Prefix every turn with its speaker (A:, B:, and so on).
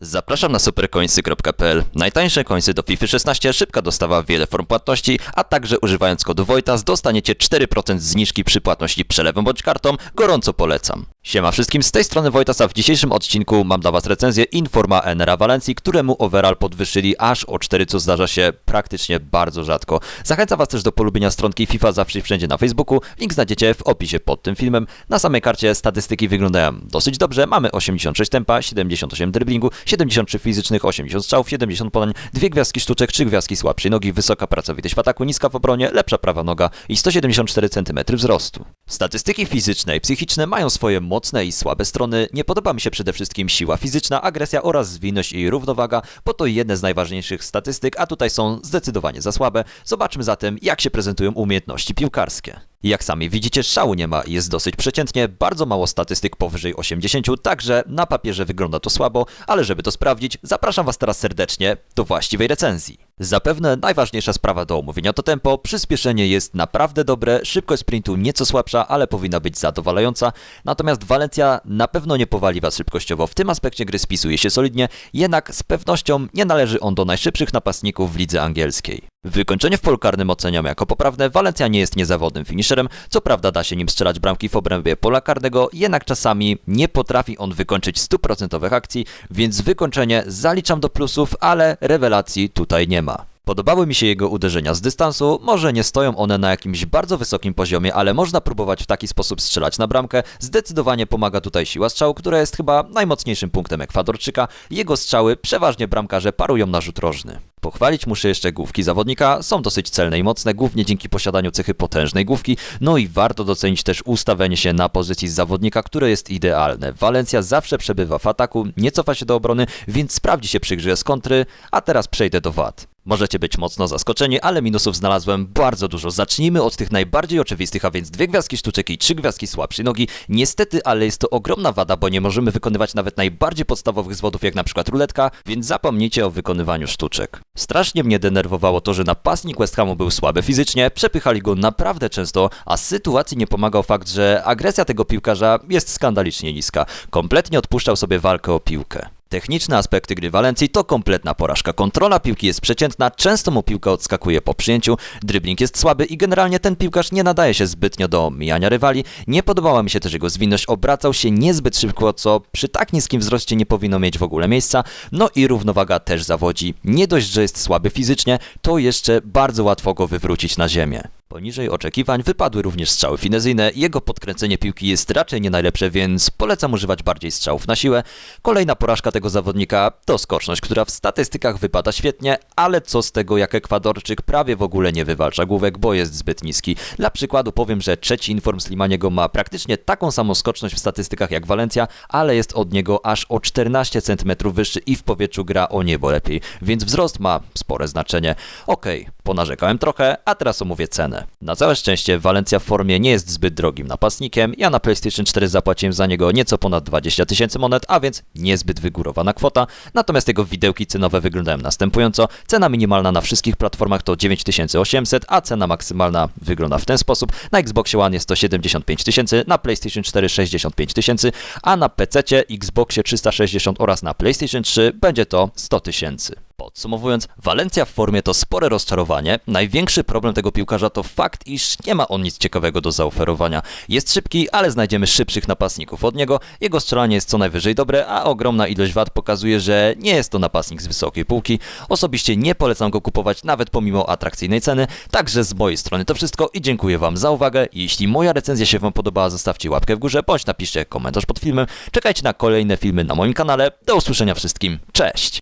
A: Zapraszam na supercoinsy.pl. Najtańsze coinsy do FIFA 16, szybka dostawa, wiele form płatności, a także używając kodu Wojtas dostaniecie 4% zniżki przy płatności przelewem bądź kartą. Gorąco polecam. Siema wszystkim, z tej strony Wojtas, a w dzisiejszym odcinku mam dla Was recenzję Informa Enera Walencji, któremu overall podwyższyli aż o 4, co zdarza się praktycznie bardzo rzadko. Zachęcam Was też do polubienia stronki FIFA zawsze i wszędzie na Facebooku. Link znajdziecie w opisie pod tym filmem. Na samej karcie statystyki wyglądają dosyć dobrze. Mamy 86 tempa, 78 driblingu, 73 fizycznych, 80 strzałów, 70 podań, dwie gwiazdki sztuczek, trzy gwiazdki słabszej nogi, wysoka pracowitość w ataku, niska w obronie, lepsza prawa noga i 174 cm wzrostu. Statystyki fizyczne i psychiczne mają swoje mocne i słabe strony. Nie podoba mi się przede wszystkim siła fizyczna, agresja oraz zwinność i równowaga, bo to jedne z najważniejszych statystyk, a tutaj są zdecydowanie za słabe. Zobaczmy zatem, jak się prezentują umiejętności piłkarskie. Jak sami widzicie, szału nie ma, jest dosyć przeciętnie, bardzo mało statystyk powyżej 80, także na papierze wygląda to słabo, ale żeby to sprawdzić, zapraszam Was teraz serdecznie do właściwej recenzji. Zapewne najważniejsza sprawa do omówienia to tempo, przyspieszenie jest naprawdę dobre, szybkość sprintu nieco słabsza, ale powinna być zadowalająca, natomiast Walencja na pewno nie powali Was szybkościowo, w tym aspekcie gry spisuje się solidnie, jednak z pewnością nie należy on do najszybszych napastników w lidze angielskiej. Wykończenie w polu karnym oceniam jako poprawne. Walencja nie jest niezawodnym finisherem. Co prawda da się nim strzelać bramki w obrębie pola karnego, jednak czasami nie potrafi on wykończyć stuprocentowych akcji, więc wykończenie zaliczam do plusów, ale rewelacji tutaj nie ma. Podobały mi się jego uderzenia z dystansu, może nie stoją one na jakimś bardzo wysokim poziomie, ale można próbować w taki sposób strzelać na bramkę. Zdecydowanie pomaga tutaj siła strzału, która jest chyba najmocniejszym punktem Ekwadorczyka. Jego strzały przeważnie bramkarze parują na rzut rożny. Pochwalić muszę jeszcze główki zawodnika, są dosyć celne i mocne, głównie dzięki posiadaniu cechy potężnej główki, no i warto docenić też ustawienie się na pozycji zawodnika, które jest idealne. Walencja zawsze przebywa w ataku, nie cofa się do obrony, więc sprawdzi się przy grze z kontry, a teraz przejdę do wad. Możecie być mocno zaskoczeni, ale minusów znalazłem bardzo dużo. Zacznijmy od tych najbardziej oczywistych, a więc dwie gwiazdki sztuczek i trzy gwiazdki słabszej nogi. Niestety, ale jest to ogromna wada, bo nie możemy wykonywać nawet najbardziej podstawowych zwodów, jak na przykład ruletka, więc zapomnijcie o wykonywaniu sztuczek. Strasznie mnie denerwowało to, że napastnik West Hamu był słaby fizycznie, przepychali go naprawdę często, a sytuacji nie pomagał fakt, że agresja tego piłkarza jest skandalicznie niska. Kompletnie odpuszczał sobie walkę o piłkę. Techniczne aspekty gry Walencji to kompletna porażka. Kontrola piłki jest przeciętna, często mu piłka odskakuje po przyjęciu, dribbling jest słaby i generalnie ten piłkarz nie nadaje się zbytnio do mijania rywali. Nie podobała mi się też jego zwinność, obracał się niezbyt szybko, co przy tak niskim wzroście nie powinno mieć w ogóle miejsca. No i równowaga też zawodzi. Nie dość, że jest słaby fizycznie, to jeszcze bardzo łatwo go wywrócić na ziemię. Poniżej oczekiwań wypadły również strzały finezyjne. Jego podkręcenie piłki jest raczej nie najlepsze, więc polecam używać bardziej strzałów na siłę. Kolejna porażka tego zawodnika to skoczność, która w statystykach wypada świetnie, ale co z tego jak Ekwadorczyk prawie w ogóle nie wywalcza główek, bo jest zbyt niski. Dla przykładu powiem, że trzeci inform Slimaniego ma praktycznie taką samą skoczność w statystykach jak Walencja, ale jest od niego aż o 14 cm wyższy i w powietrzu gra o niebo lepiej, więc wzrost ma spore znaczenie. Okej, ponarzekałem trochę, a teraz omówię cenę. Na całe szczęście Walencja w formie nie jest zbyt drogim napastnikiem. Ja na PlayStation 4 zapłaciłem za niego nieco ponad 20 tysięcy monet, a więc niezbyt wygórowana kwota. Natomiast jego widełki cenowe wyglądają następująco. Cena minimalna na wszystkich platformach to 9800, a cena maksymalna wygląda w ten sposób. Na Xboxie One jest to 75 tysięcy, na PlayStation 4 65 tysięcy, a na PC, Xboxie 360 oraz na PlayStation 3 będzie to 100 tysięcy. Podsumowując, Walencja w formie to spore rozczarowanie. Największy problem tego piłkarza to fakt, iż nie ma on nic ciekawego do zaoferowania. Jest szybki, ale znajdziemy szybszych napastników od niego. Jego strzelanie jest co najwyżej dobre, a ogromna ilość wad pokazuje, że nie jest to napastnik z wysokiej półki. Osobiście nie polecam go kupować nawet pomimo atrakcyjnej ceny. Także z mojej strony to wszystko i dziękuję Wam za uwagę. Jeśli moja recenzja się Wam podobała, zostawcie łapkę w górze bądź napiszcie komentarz pod filmem. Czekajcie na kolejne filmy na moim kanale. Do usłyszenia wszystkim. Cześć!